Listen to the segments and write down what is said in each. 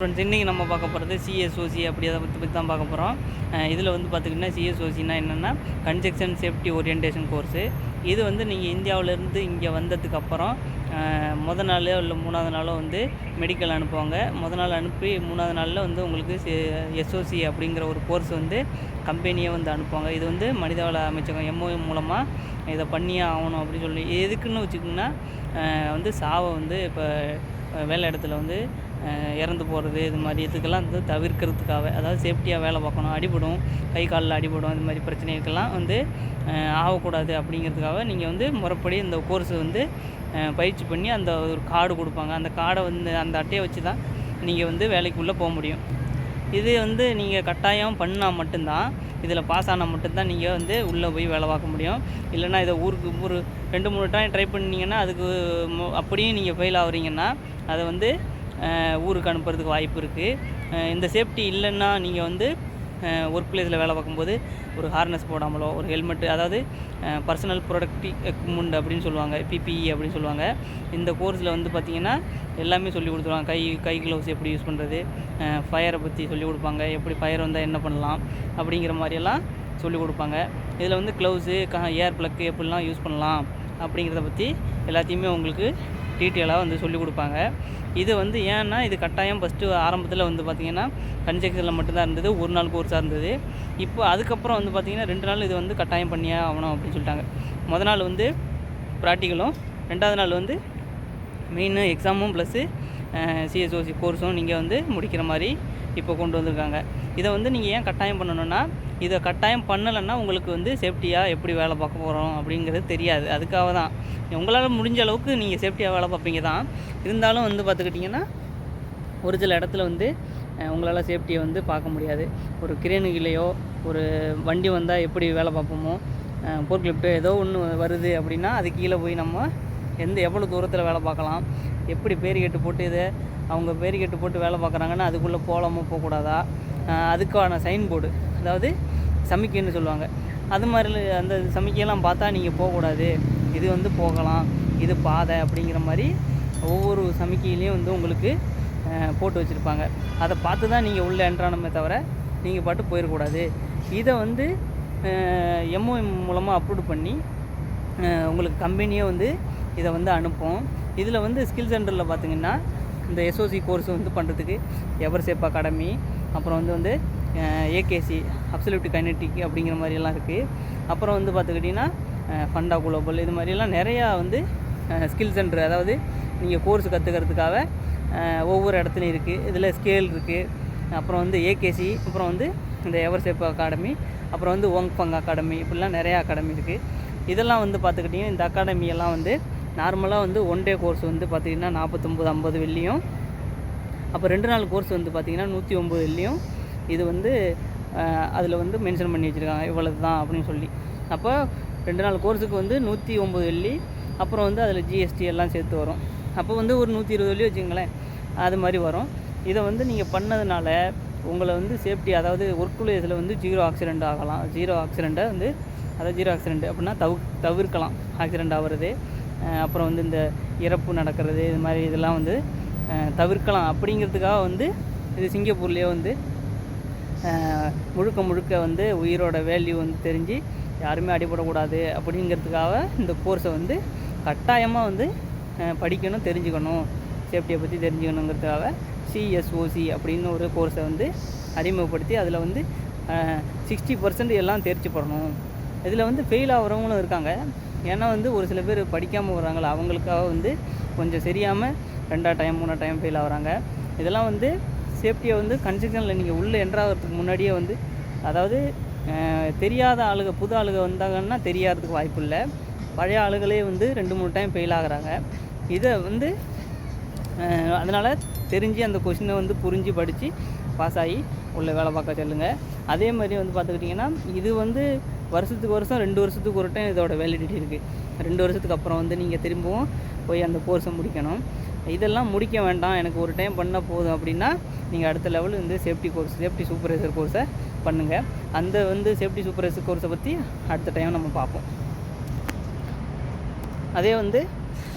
Friends இன்றைக்கி நம்ம பார்க்க போகிறது சிஎஸ்ஓசி அப்படி அதை பற்றி பற்றி தான் பார்க்க போகிறோம் இதில் வந்து பார்த்திங்கன்னா சிஎஸ்ஓசினா என்னென்னா கன்ஜெக்ஷன் சேஃப்டி ஓரியன்டேஷன் கோர்ஸு இது வந்து நீங்கள் இந்தியாவிலேருந்து இங்கே வந்ததுக்கப்புறம் முத நாளோ இல்லை மூணாவது நாளோ வந்து மெடிக்கல் அனுப்புவாங்க. முத நாள் அனுப்பி மூணாவது நாளில் வந்து உங்களுக்கு எஸ்ஓசி அப்படிங்கிற ஒரு கோர்ஸ் வந்து கம்பெனியே வந்து அனுப்புவாங்க. இது வந்து மனிதவள அமைச்சகம் எம்ஓ மூலமாக இதை பண்ணியே ஆகணும் அப்படின்னு சொல்லி எதுக்குன்னு வச்சுக்கிங்கன்னா வந்து சாவை வந்து இப்போ வேலை இடத்துல வந்து இறந்து போகிறது இது மாதிரி இதுக்கெல்லாம் வந்து தவிர்க்கிறதுக்காக அதாவது சேஃப்டியாக வேலை பார்க்கணும் அடிபடும் கை காலில் அடிபடும் இது மாதிரி பிரச்சனைகளுக்கெல்லாம் வந்து ஆகக்கூடாது அப்படிங்கிறதுக்காக நீங்கள் வந்து முறைப்படி இந்த கோர்ஸ் வந்து பயிற்சி பண்ணி அந்த ஒரு கார்டு கொடுப்பாங்க. அந்த கார்டை வந்து அந்த அட்டையை வச்சு தான் நீங்கள் வந்து வேலைக்குள்ளே போக முடியும். இது வந்து நீங்கள் கட்டாயம் பண்ணால் மட்டும்தான் இதில் பாஸ் ஆனால் மட்டும்தான் நீங்கள் வந்து உள்ளே போய் வேலை பார்க்க முடியும். இல்லைன்னா இதை ஊருக்கு ஒரு ரெண்டு மூணு டைம் ட்ரை பண்ணிங்கன்னா அதுக்கு மு- அப்படியும் நீங்கள் ஃபெயில் ஆகுறீங்கன்னா அதை வந்து ஊருக்கு அனுப்புறதுக்கு வாய்ப்பு இருக்குது இந்த சேஃப்டி இல்லைன்னா நீங்கள் வந்து ஒர்க் பிளேஸில் வேலை பார்க்கும்போது ஒரு ஹார்னஸ் போடாமலோ ஒரு ஹெல்மெட்டு அதாவது பர்சனல் ப்ரொடக்டி எக்யூப்மெண்ட் அப்படின்னு சொல்லுவாங்க பிபிஇ அப்படின்னு சொல்லுவாங்க. இந்த கோர்ஸில் வந்து பார்த்திங்கன்னா எல்லாமே சொல்லி கொடுத்துருவாங்க. கை கை க்ளவுஸ் எப்படி யூஸ் பண்ணுறது ஃபயரை பற்றி சொல்லி கொடுப்பாங்க. எப்படி ஃபயர் வந்தால் என்ன பண்ணலாம் அப்படிங்கிற மாதிரியெல்லாம் சொல்லி கொடுப்பாங்க. இதில் வந்து க்ளவுஸு க ஏர் ப்ளக்கு எப்படிலாம் யூஸ் பண்ணலாம் அப்படிங்கிறத பற்றி எல்லாத்தையுமே உங்களுக்கு டீட்டெயிலாக வந்து சொல்லி கொடுப்பாங்க. இது வந்து ஏன்னா இது கட்டாயம் ஃபஸ்ட்டு ஆரம்பத்தில் வந்து பார்த்திங்கன்னா கன்ஜெக்ஷனில் மட்டும்தான் இருந்தது. ஒரு நாள் கோர்ஸாக இருந்தது. இப்போ அதுக்கப்புறம் வந்து பார்த்திங்கன்னா ரெண்டு நாள் இது வந்து கட்டாயம் பண்ணியே ஆகணும் அப்படின்னு சொல்லிட்டாங்க. முத நாள் வந்து ப்ராக்டிக்கலும் ரெண்டாவது நாள் வந்து மெயின் எக்ஸாமும் ப்ளஸ்ஸு சிஎஸ்ஓசி கோர்ஸும் நீங்கள் வந்து முடிக்கிற மாதிரி இப்போ கொண்டு வந்திருக்காங்க. இதை வந்து நீங்கள் ஏன் கட்டாயம் பண்ணணும்னா இதை கட்டாயம் பண்ணலைன்னா உங்களுக்கு வந்து சேஃப்டியாக எப்படி வேலை பார்க்க போகிறோம் அப்படிங்கிறது தெரியாது. அதுக்காக தான். உங்களால் முடிஞ்ச அளவுக்கு நீங்கள் சேஃப்டியாக வேலை பார்ப்பீங்க தான். இருந்தாலும் வந்து பார்த்துக்கிட்டிங்கன்னா ஒரு சில இடத்துல வந்து உங்களால் சேஃப்டியை வந்து பார்க்க முடியாது. ஒரு கிரேனுகிலேயோ ஒரு வண்டி வந்தால் எப்படி வேலை பார்ப்போமோ போர்க்லிஃப்ட்டு ஏதோ ஒன்று வருது அப்படின்னா அது கீழே போய் நம்ம எந்த எவ்வளோ தூரத்தில் வேலை பார்க்கலாம்? எப்படி பேரிகேட்டு போட்டு இதை? அவங்க பேரிகேட்டு போட்டு வேலை பார்க்குறாங்கன்னா அதுக்குள்ளே போகலாமா போகக்கூடாதா? அதுக்கான சைன் போர்டு அதாவது சமிக்கைன்னு சொல்லுவாங்க. அது மாதிரி அந்த சமிக்கையெல்லாம் பார்த்தா நீங்கள் போகக்கூடாது. இது வந்து போகலாம். இது பாதை அப்படிங்கிற மாதிரி ஒவ்வொரு சமிக்கையிலையும் வந்து உங்களுக்கு போட்டு வச்சுருப்பாங்க. அதை பார்த்து தான் நீங்கள் உள்ளே என்ட்ரானமே தவிர நீங்கள் பாட்டு போயிடக்கூடாது இதை வந்து எம்ஓஎம் மூலமாக அப்லோட் பண்ணி உங்களுக்கு கம்பெனியே வந்து இதை வந்து அனுப்பும். இதில் வந்து ஸ்கில் சென்டரில் பார்த்தீங்கன்னா இந்த எஸ்ஓசி கோர்ஸ் வந்து பண்ணுறதுக்கு எவர் சேப் அகாடமி அப்புறம் வந்து வந்து ஏகேசி அப்சல்யூட் கைனட்டிக் அப்படிங்கிற மாதிரியெல்லாம் இருக்குது அப்புறம் வந்து பார்த்துக்கிட்டிங்கன்னா ஃபண்டா குளோபல் இது மாதிரியெல்லாம் நிறையா வந்து ஸ்கில் சென்டர் அதாவது நீங்கள் கோர்ஸ் கற்றுக்கிறதுக்காக ஒவ்வொரு இடத்துலையும் இருக்குது இதில் ஸ்கேல் இருக்குது அப்புறம் வந்து ஏகேசி அப்புறம் வந்து இந்த எவர் சேப் அகாடமி அப்புறம் வந்து ஓங் பங் அகாடமி இப்படிலாம் நிறையா அகாடமி இருக்குது இதெல்லாம் வந்து பார்த்துக்கிட்டிங்கன்னா இந்த அகாடமி எல்லாம் வந்து நார்மலாக வந்து ஒன் டே கோர்ஸ் வந்து பார்த்திங்கன்னா நாற்பத்தொம்பது ஐம்பது வெள்ளியும் அப்போ ரெண்டு நாள் கோர்ஸ் வந்து பார்த்திங்கன்னா நூற்றி ஒம்பது வெள்ளியும். இது வந்து அதில் வந்து மென்ஷன் பண்ணி வச்சுருக்காங்க. இவ்வளவு தான் அப்படின்னு சொல்லி. அப்போ ரெண்டு நாள் கோர்ஸுக்கு வந்து நூற்றி ஒம்பது வெள்ளி அப்புறம் வந்து அதில் ஜிஎஸ்டி எல்லாம் சேர்த்து வரும். அப்போ வந்து ஒரு நூற்றி இருபது வெள்ளி வச்சுங்களேன் அது மாதிரி வரும். இதை வந்து நீங்கள் பண்ணதுனால உங்களை வந்து சேஃப்டி அதாவது ஒர்க் பிளேஸில் வந்து ஜீரோ ஆக்சிடெண்ட் ஆகலாம். ஜீரோ ஆக்சிடெண்ட்டை வந்து அதாவது ஜீரோ ஆக்சிடெண்ட் அப்படின்னா தவு தவிர்க்கலாம். ஆக்சிடெண்ட் ஆகிறது அப்புறம் வந்து இந்த இறப்பு நடக்கிறது இது மாதிரி இதெல்லாம் வந்து தவிர்க்கலாம். அப்படிங்கிறதுக்காக வந்து இது சிங்கப்பூர்லேயே வந்து முழுக்க முழுக்க வந்து உயிரோட வேல்யூ வந்து தெரிஞ்சு யாருமே அடிபடக்கூடாது அப்படிங்கிறதுக்காக இந்த கோர்ஸை வந்து கட்டாயமாக வந்து படிக்கணும் தெரிஞ்சுக்கணும். சேஃப்டியை பற்றி தெரிஞ்சுக்கணுங்கிறதுக்காக சிஎஸ்ஓசி அப்படின்னு ஒரு கோர்ஸை வந்து அறிமுகப்படுத்தி அதில் வந்து சிக்ஸ்டி பர்சன்ட் எல்லாம் தேர்ச்சி பெறணும். இதில் வந்து ஃபெயில் ஆகிறவங்களும் இருக்காங்க. ஏன்னா வந்து ஒரு சில பேர் படிக்காமல் வர்றாங்களா அவங்களுக்காக வந்து கொஞ்சம் சரியாமல் ரெண்டா டைம் மூணா டைம் ஃபெயில் ஆகுறாங்க. இதெல்லாம் வந்து சேஃப்டியை வந்து கன்ஸ்ட்ரக்ஷனில் நீங்கள் உள்ளே என்ட்ராகிறதுக்கு முன்னாடியே வந்து அதாவது தெரியாத ஆளுங்க புது ஆளுக வந்தாங்கன்னா தெரியாததுக்கு வாய்ப்பு இல்லை. பழைய ஆளுகளே வந்து ரெண்டு மூணு டைம் ஃபெயில் ஆகுறாங்க. இதை வந்து அதனால் தெரிஞ்சு அந்த கொஷினை வந்து புரிஞ்சு படித்து பாஸ் ஆகி உள்ள வேலை பார்க்க சொல்லுங்கள் அதே மாதிரி வந்து பார்த்துக்கிட்டிங்கன்னா இது வந்து வருஷத்துக்கு வருஷம் ரெண்டு வருஷத்துக்கு ஒரு டைம் இதோட வேலிடிட்டி இருக்குது ரெண்டு வருஷத்துக்கு அப்புறம் வந்து நீங்கள் திரும்பவும் போய் அந்த கோர்ஸை முடிக்கணும். இதெல்லாம் முடிக்க வேண்டாம். எனக்கு ஒரு டைம் பண்ணால் போதும் அப்படின்னா நீங்கள் அடுத்த லெவல் வந்து சேஃப்டி கோர்ஸ் சேஃப்டி சூப்பர்வைசர் கோர்ஸை பண்ணுங்கள் அந்த வந்து சேஃப்டி சூப்பர்வைசர் கோர்ஸை பற்றி அடுத்த டைம் நம்ம பார்ப்போம். அதே வந்து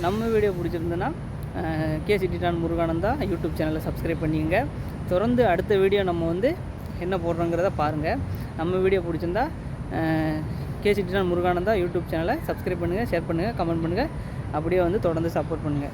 நம்ம வீடியோ பிடிச்சிருந்ததுன்னா கே சிட்டிடான் முருகானந்தா யூடியூப் சேனலை சப்ஸ்கிரைப் பண்ணிங்க தொடர்ந்து அடுத்த வீடியோ நம்ம வந்து என்ன போடுறோங்கிறத பாருங்கள் நம்ம வீடியோ பிடிச்சிருந்தா கேசிடினா முருகானந்தா யூடியூப் சேனலை சப்ஸ்கிரைப் பண்ணுங்கள் ஷேர் பண்ணுங்கள் கமெண்ட் பண்ணுங்கள். அப்படியே வந்து தொடர்ந்து சப்போர்ட் பண்ணுங்கள்.